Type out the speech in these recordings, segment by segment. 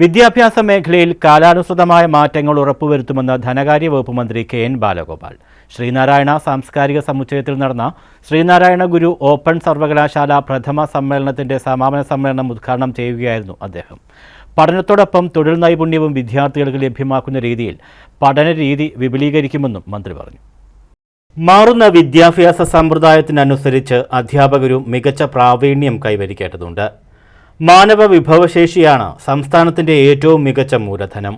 വിദ്യാഭ്യാസ മേഖലയിൽ കാലാനുസൃതമായ മാറ്റങ്ങൾ ഉറപ്പുവരുത്തുമെന്ന് ധനകാര്യ വകുപ്പ് മന്ത്രി കെ എൻ ബാലഗോപാൽ. ശ്രീനാരായണ സാംസ്കാരിക സമുച്ചയത്തിൽ നടന്ന ശ്രീനാരായണ ഗുരു ഓപ്പൺ സർവകലാശാല പ്രഥമ സമ്മേളനത്തിന്റെ സമാപന സമ്മേളനം ഉദ്ഘാടനം ചെയ്യുകയായിരുന്നു അദ്ദേഹം. പഠനത്തോടൊപ്പം തൊഴിൽ നൈപുണ്യവും വിദ്യാർത്ഥികൾക്ക് ലഭ്യമാക്കുന്ന രീതിയിൽ പഠന രീതി വിപുലീകരിക്കുമെന്നും മന്ത്രി പറഞ്ഞു. മാറുന്ന വിദ്യാഭ്യാസ സമ്പ്രദായത്തിനനുസരിച്ച് അധ്യാപകരും മികച്ച പ്രാവീണ്യം കൈവരിക്കേണ്ടതുണ്ട്. മാനവ വിഭവശേഷിയാണ് സംസ്ഥാനത്തിന്റെ ഏറ്റവും മികച്ച മൂലധനം.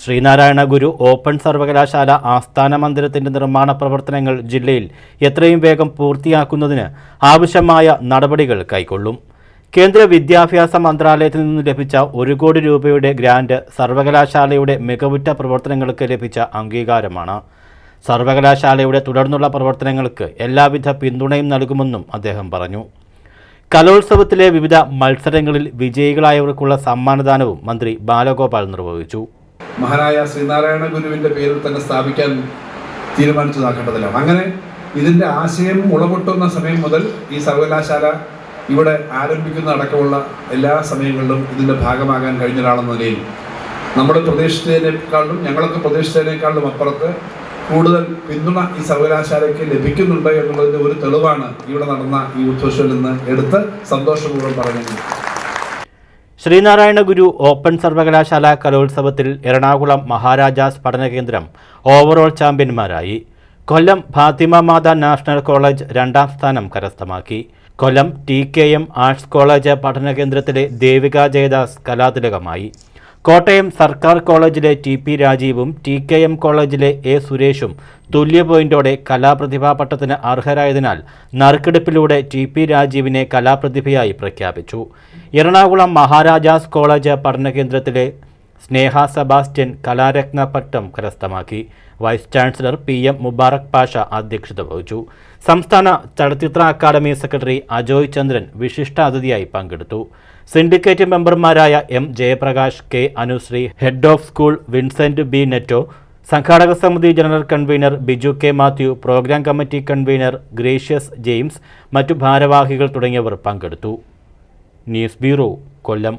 ശ്രീനാരായണ ഗുരു ഓപ്പൺ സർവകലാശാല ആസ്ഥാന മന്ദിരത്തിന്റെ നിർമ്മാണ പ്രവർത്തനങ്ങൾ ജില്ലയിൽ എത്രയും വേഗം പൂർത്തിയാക്കുന്നതിന് ആവശ്യമായ നടപടികൾ കൈക്കൊള്ളും. കേന്ദ്ര വിദ്യാഭ്യാസ മന്ത്രാലയത്തിൽ നിന്ന് ലഭിച്ച ഒരു കോടി രൂപയുടെ ഗ്രാന്റ് സർവകലാശാലയുടെ മികവുറ്റ പ്രവർത്തനങ്ങൾക്ക് ലഭിച്ച അംഗീകാരമാണ്. സർവകലാശാലയുടെ തുടർന്നുള്ള പ്രവർത്തനങ്ങൾക്ക് എല്ലാവിധ പിന്തുണയും നൽകുമെന്നും അദ്ദേഹം പറഞ്ഞു. കലോത്സവത്തിലെ വിവിധ മത്സരങ്ങളിൽ വിജയികളായവർക്കുള്ള സമ്മാനദാനവും മന്ത്രി ബാലഗോപാൽ നിർവഹിച്ചു. മഹാരായ ശ്രീനാരായണ ഗുരുവിന്റെ പേരിൽ തന്നെ സ്ഥാപിക്കാൻ തീരുമാനിച്ചത് ആ അങ്ങനെ ഇതിന്റെ ആശയം മുളപൊട്ടുന്ന സമയം മുതൽ ഈ സർവകലാശാല ഇവിടെ ആരംഭിക്കുന്ന അടക്കമുള്ള എല്ലാ സമയങ്ങളിലും ഇതിന്റെ ഭാഗമാകാൻ കഴിഞ്ഞ ഒരാളെന്ന നിലയിൽ നമ്മുടെ പ്രദേശത്തേക്കാളും ഞങ്ങളൊക്കെ പ്രദേശത്തേക്കാളും അപ്പുറത്ത് കൂടുതൽ പിന്തുണ ഈ സർവകലാശാലയ്ക്ക് ലഭിക്കുന്നുണ്ട് എന്നുള്ളതിന്റെ ഒരു തെളിവാണ് ഇവിടെ നടന്ന ഈ ഉത്സവത്തിൽ നിന്ന് എടുത്ത് സന്തോഷപൂർവം പറഞ്ഞത്. ശ്രീനാരായണ ഗുരു ഓപ്പൺ സർവകലാശാല കലോത്സവത്തിൽ എറണാകുളം മഹാരാജാസ് പഠന കേന്ദ്രം ഓവറോൾ ചാമ്പ്യന്മാരായി. കൊല്ലം ഫാത്തിമ മാത നാഷണൽ കോളേജ് രണ്ടാം സ്ഥാനം കരസ്ഥമാക്കി. Kollam T K M arts college പഠന കേന്ദ്രത്തിലെ ദേവിക ജയദാസ് കലാതിലകമായി. കോട്ടയം സർക്കാർ കോളേജിലെ ടി പി രാജീവും ടി കെ എം കോളേജിലെ എ സുരേഷും തുല്യ പോയിന്റോടെ കലാപ്രതിഭാ പട്ടത്തിന് അർഹരായതിനാൽ നറുക്കെടുപ്പിലൂടെ ടി പി രാജീവിനെ കലാപ്രതിഭയായി പ്രഖ്യാപിച്ചു. എറണാകുളം മഹാരാജാസ് കോളേജ് പഠന കേന്ദ്രത്തിലെ സ്നേഹ സെബാസ്റ്റ്യൻ കലാരത്ന പട്ടം കരസ്ഥമാക്കി. Vice chancellor P M Mubarak Pasha അധ്യക്ഷത വഹിച്ചു. സംസ്ഥാന ചലച്ചിത്ര അക്കാദമി സെക്രട്ടറി അജോയ് ചന്ദ്രൻ വിശിഷ്ട അതിഥിയായി പങ്കെടുത്തു. സിൻഡിക്കേറ്റ് മെമ്പർമാരായ M Jayaprakash K Anushree head of school Vincent B Netto സംഘാടക സമിതി general convener Biju K Mathew programme committee convener Gracious James മറ്റു ഭാരവാഹികൾ തുടങ്ങിയവർ പങ്കെടുത്തു. News bureau Kollam.